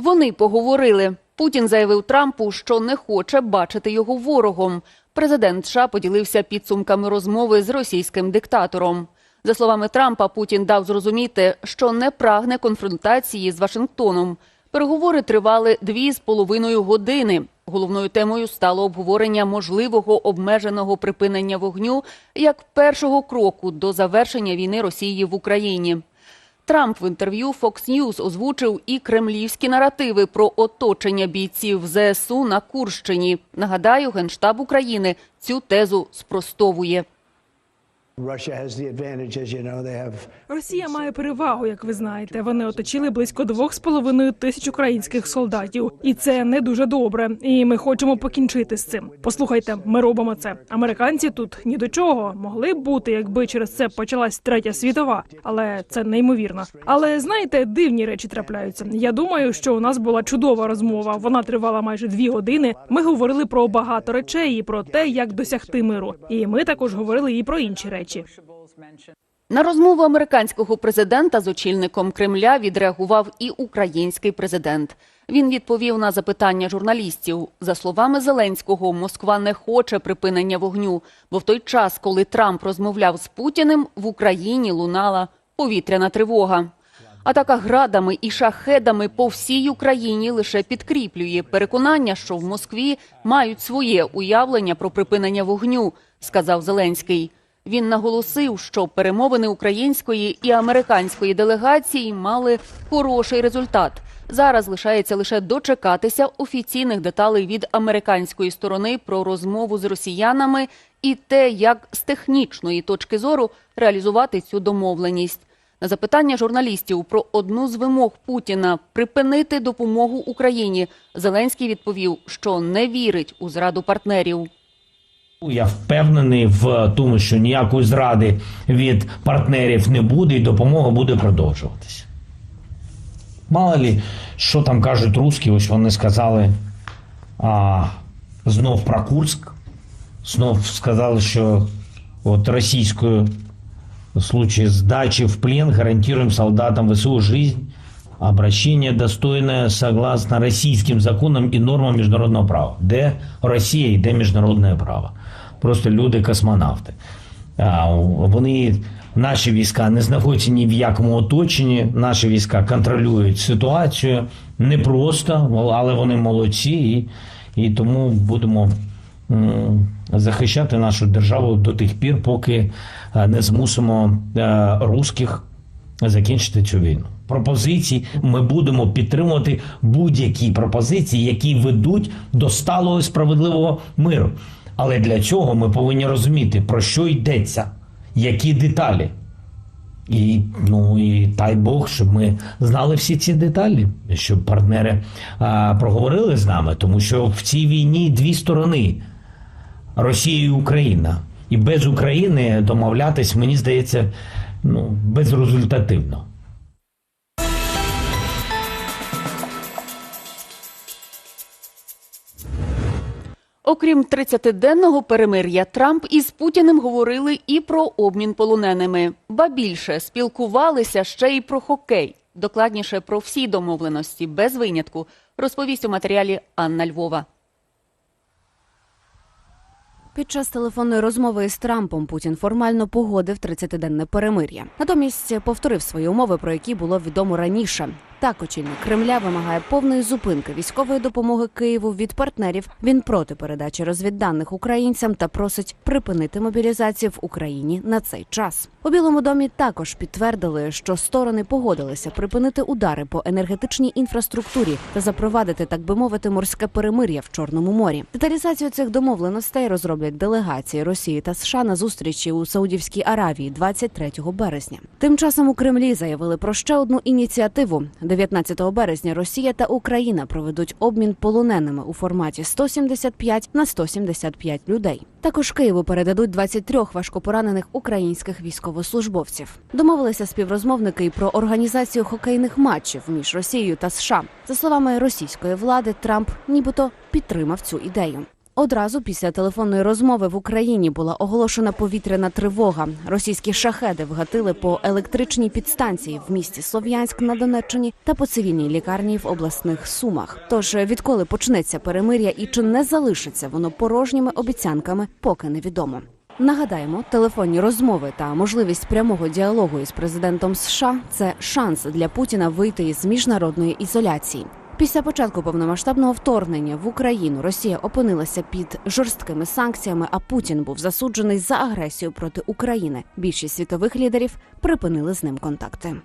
Вони поговорили. Путін заявив Трампу, що не хоче бачити його ворогом. Президент США поділився підсумками розмови з російським диктатором. За словами Трампа, Путін дав зрозуміти, що не прагне конфронтації з Вашингтоном. Переговори тривали дві з половиною години. Головною темою стало обговорення можливого обмеженого припинення вогню як першого кроку до завершення війни Росії в Україні. Трамп в інтерв'ю Fox News озвучив і кремлівські наративи про оточення бійців ЗСУ на Курщині. Нагадаю, генштаб України цю тезу спростовує. Росія має перевагу, як ви знаєте. Вони оточили близько двох з половиною тисяч українських солдатів, і це не дуже добре. І ми хочемо покінчити з цим. Послухайте, ми робимо це. Американці тут ні до чого могли б бути, якби через це почалась третя світова, але це неймовірно. Але знаєте, дивні речі трапляються. Я думаю, що у нас була чудова розмова. Вона тривала майже дві години. Ми говорили про багато речей і про те, як досягти миру. І ми також говорили і про інші речі. На розмову американського президента з очільником Кремля відреагував і український президент. Він відповів на запитання журналістів. За словами Зеленського, Москва не хоче припинення вогню, бо в той час, коли Трамп розмовляв з Путіним, в Україні лунала повітряна тривога. Атака градами і шахедами по всій Україні лише підкріплює переконання, що в Москві мають своє уявлення про припинення вогню, сказав Зеленський. Він наголосив, що перемовини української і американської делегації мали хороший результат. Зараз лишається лише дочекатися офіційних деталей від американської сторони про розмову з росіянами і те, як з технічної точки зору реалізувати цю домовленість. На запитання журналістів про одну з вимог Путіна припинити допомогу Україні Зеленський відповів, що не вірить у зраду партнерів. Я впевнений в тому, що ніякої зради від партнерів не буде, і допомога буде продовжуватися. Мало лі, що там кажуть русські, ось вони сказали а, знов про Курск, знов сказали, що от російською в случае сдачи в плен гарантируем солдатам ВСУ жизнь, обращение достойное согласно российским законам и нормам международного права. Де Росія і де міжнародне право? Просто люди-космонавти. Вони, наші війська не знаходяться ні в якому оточенні. Наші війська контролюють ситуацію не просто, але вони молодці, і, і тому будемо захищати нашу державу до тих пір, поки е, не змусимо е, русських закінчити цю війну. Пропозиції ми будемо підтримувати будь-які пропозиції, які ведуть до сталого і справедливого миру. Але для цього ми повинні розуміти, про що йдеться, які деталі. І ну і дай Бог, щоб ми знали всі ці деталі, щоб партнери а, проговорили з нами, тому що в цій війні дві сторони Росія і Україна. І без України домовлятись, мені здається, ну безрезультативно. Окрім 30-денного перемир'я, Трамп із Путіним говорили і про обмін полоненими. Ба більше спілкувалися ще й про хокей. Докладніше про всі домовленості без винятку розповість у матеріалі Анна Львова. Під час телефонної розмови із Трампом Путін формально погодив 30-денне перемир'я. Натомість повторив свої умови, про які було відомо раніше. Так, очільник Кремля вимагає повної зупинки військової допомоги Києву від партнерів. Він проти передачі розвідданих українцям та просить припинити мобілізацію в Україні на цей час. У Білому домі також підтвердили, що сторони погодилися припинити удари по енергетичній інфраструктурі та запровадити, так би мовити, морське перемир'я в Чорному морі. Деталізацію цих домовленостей розроблять делегації Росії та США на зустрічі у Саудівській Аравії 23 березня. Тим часом у Кремлі заявили про ще одну ініціативу. 19 березня Росія та Україна проведуть обмін полоненими у форматі 175 на 175 людей. Також Києву передадуть 23 важкопоранених українських військовослужбовців. Домовилися співрозмовники і про організацію хокейних матчів між Росією та США. За словами російської влади, Трамп нібито підтримав цю ідею. Одразу після телефонної розмови в Україні була оголошена повітряна тривога. Російські шахеди вгатили по електричній підстанції в місті Слов'янськ на Донеччині та по цивільній лікарні в обласних сумах. Тож відколи почнеться перемир'я і чи не залишиться воно порожніми обіцянками, поки невідомо. Нагадаємо, телефонні розмови та можливість прямого діалогу із президентом США це шанс для Путіна вийти із міжнародної ізоляції. Після початку повномасштабного вторгнення в Україну Росія опинилася під жорсткими санкціями, а Путін був засуджений за агресію проти України. Більшість світових лідерів припинили з ним контакти.